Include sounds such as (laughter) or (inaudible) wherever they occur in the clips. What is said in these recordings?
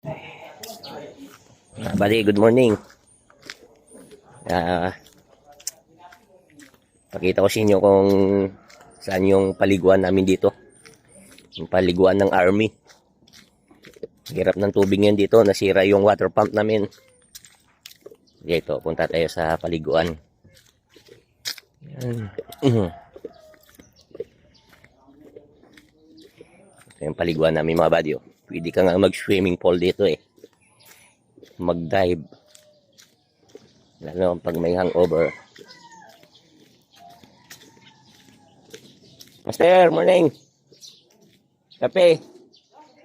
Ah, Buddy, good morning. Ah, pakita ko sa inyo kung saan yung paliguan namin dito. Yung paliguan ng army. Hirap ng tubig yan dito. Nasira yung water pump namin. Dito, punta tayo sa paliguan. Yan. Mhm. Ito yung paliguan namin mga buddy. Pwede ka nga mag-swimming pool dito eh mag-dive. Lalo pag may hangover. Master, morning. Kape.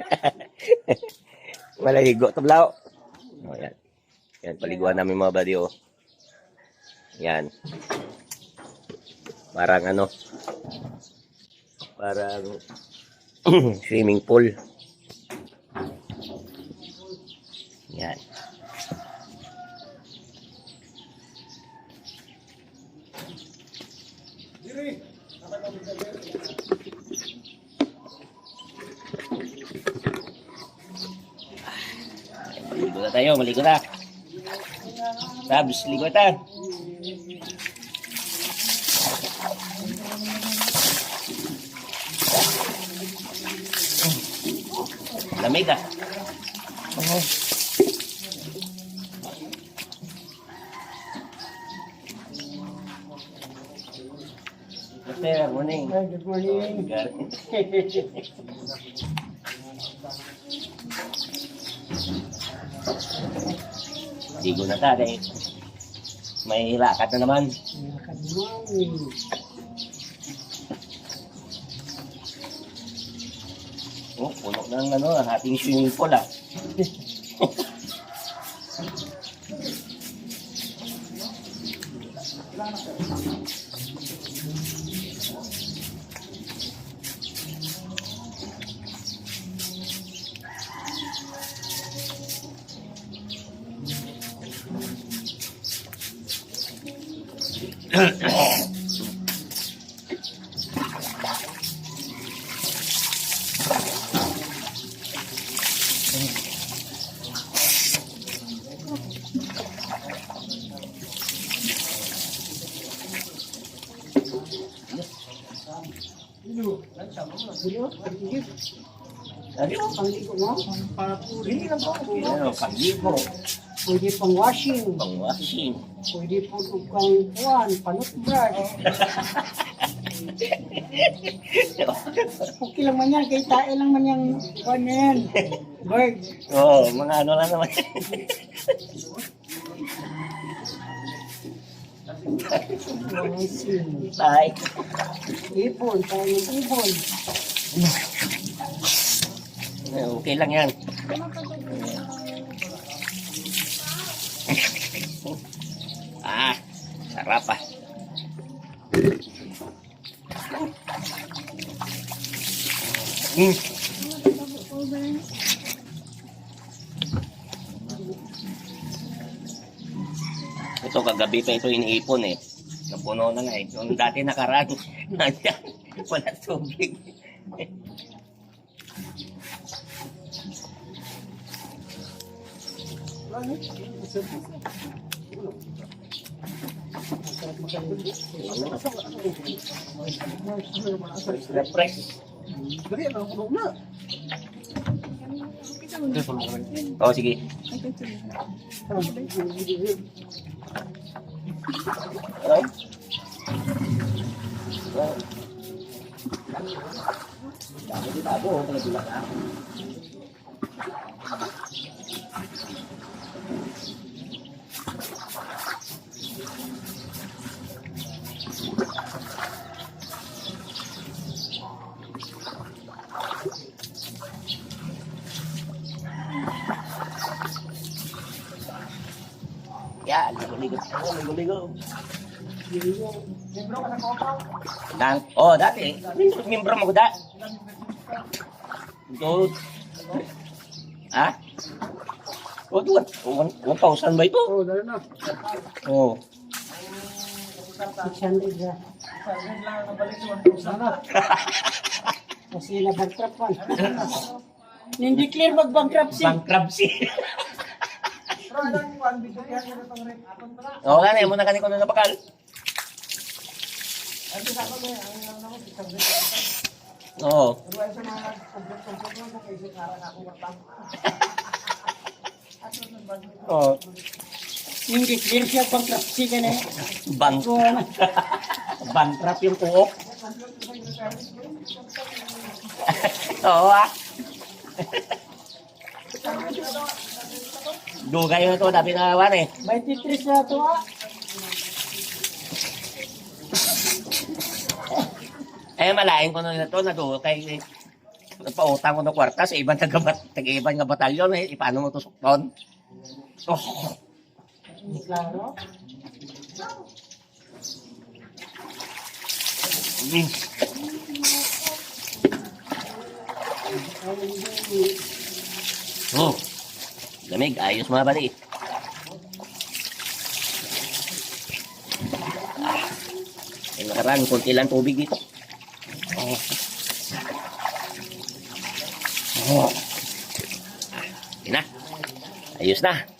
(laughs) Malahigo tablaw. Oh, yan. Yan, paliguan namin mga buddy, oh. Yan. Parang ano, parang (clears throat) swimming pool. Yan. Maligo na tayo, maligo na. Tabs, ligo ta. Lamig ah. Master, morning. Good morning. (laughs) Ligo na ta dahil may lakad na naman. Good Oh, puno ng ano, ating swimming pool ah. (laughs) Sabi mo, Pangligo mo? Hindi lang Pwede pang washing. pang-washing. Pwede po kang kuwan, panutbrush. Okay lang man yan, kay tae lang man yung kuwan na yan. Bird. Oo, oh, mga ano lang naman. Washing. Tay. Ipon, tayo yung ipon. Okay lang yan. Ah, sarap ah. Mm. Ito kagabi pa ito iniipon eh. Napuno na nga eh. Yung dati nakaraan, (laughs) nandiyan, wala tubig. Refresh. Oh, sige. Hello? Di tabo, kaya bilang ah. Ya, ligo-ligo. Oh, ligo-ligo. Membro ka sa kokaw? Dan, oh, dati. Membro mo ko da. Ito. Ha? Oh, ito. 1,000 ba ito? Oo, dalo na. Oh. 600 na. Kasi nabagtrap pa. Nindeclare mag-bankruptcy. Bankruptcy. (laughs) Oo nga na, muna kanil ko na napakal. Oo. Oo. Nindeclare siya bankruptcy ka na. So, ano, bankrupt yung kuok. (laughs) Oo ah. Dugay na to, dami na naman eh. 23 na ito ah. (laughs) Eh, malain ko na ito, na do, kay pautang ko ng kwarta sa ibang tagabat, taga-ibang nga batalyon eh, paano mo tusok doon? Oh, Klaro. mm. Oh, lamig, ayos mga bali. Ah, yung nakaraan, kunti lang tubig dito. Oh. Oh. Ah, na. Ayos na.